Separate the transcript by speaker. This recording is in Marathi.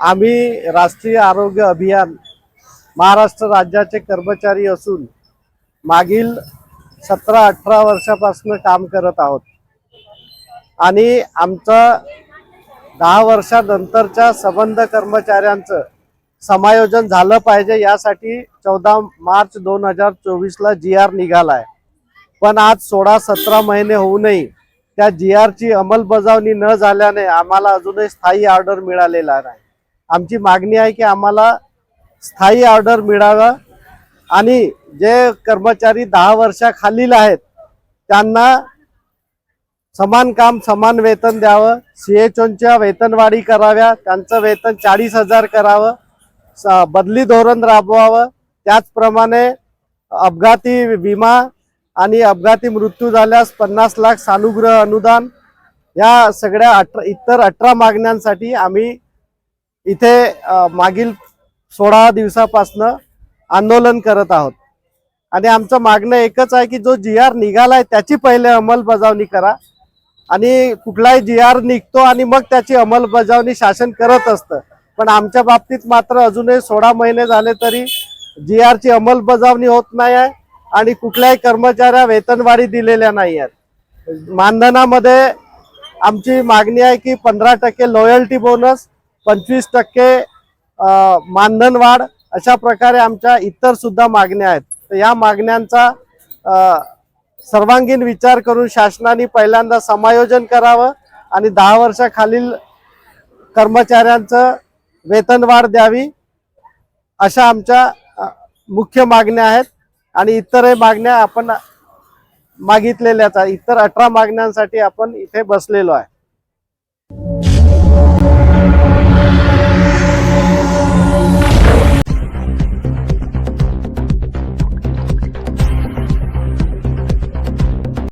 Speaker 1: आम्ही राष्ट्रीय आरोग्य अभियान महाराष्ट्र राज्याचे कर्मचारी असून मागील सतरा अठरा वर्षापासून काम करत आहोत. आणि आमचं दहा वर्षानंतरच्या संबंध कर्मचाऱ्यांचं समायोजन झालं पाहिजे यासाठी चौदा मार्च दोन हजार चोवीसला जी आर निघाला आहे पण आज सोळा सतरा महिने होऊनही त्या जी आरची अंमलबजावणी न झाल्याने आम्हाला अजूनही स्थायी ऑर्डर मिळालेला नाही. आमची मागणी आहे की आम्हाला स्थायी ऑर्डर मिळावं आणि जे कर्मचारी दहा वर्षाखालील आहेत त्यांना समान काम समान वेतन द्यावं. सी एच ओनच्या वेतनवाढी कराव्या. त्यांचं वेतन चाळीस हजार करावं. स- बदली धोरण राबवावं. त्याचप्रमाणे अपघाती विमा आणि अपघाती मृत्यू झाल्यास पन्नास लाख सानुग्रह अनुदान या सगळ्या अठरा इतर अठरा मागण्यांसाठी आम्ही इथे मागील सोळा दिवसापासनं आंदोलन करत आहोत. आणि आमचं मागणं एकच आहे की जो जी आर निघालाय त्याची पहिले अंमलबजावणी करा. आणि कुठलाही जी आर निघतो आणि मग त्याची अंमलबजावणी शासन करत असतं. पण आमच्या बाबतीत मात्र अजूनही सोळा महिने झाले तरी जी आरची अंमलबजावणी होत नाही आहे आणि कुठल्याही कर्मचाऱ्या वेतनवाढी दिलेल्या नाही आहेत. मानधनामध्ये आमची मागणी आहे की पंधरा टक्के लॉयल्टी बोनस पंचवीस टक्के मानधन वाढ अशा प्रकारे आमच्या इतर सुद्धा मागण्या आहेत. तर या मागण्यांचा सर्वांगीण विचार करून शासनाने पहिल्यांदा समायोजन करावं आणि दहा वर्षाखालील कर्मचाऱ्यांचं वेतन वाढ द्यावी अशा आमच्या मुख्य मागण्या आहेत. आणि इतरही मागण्या आपण मागितलेल्याच इतर अठरा मागण्यांसाठी आपण इथे बसलेलो आहे.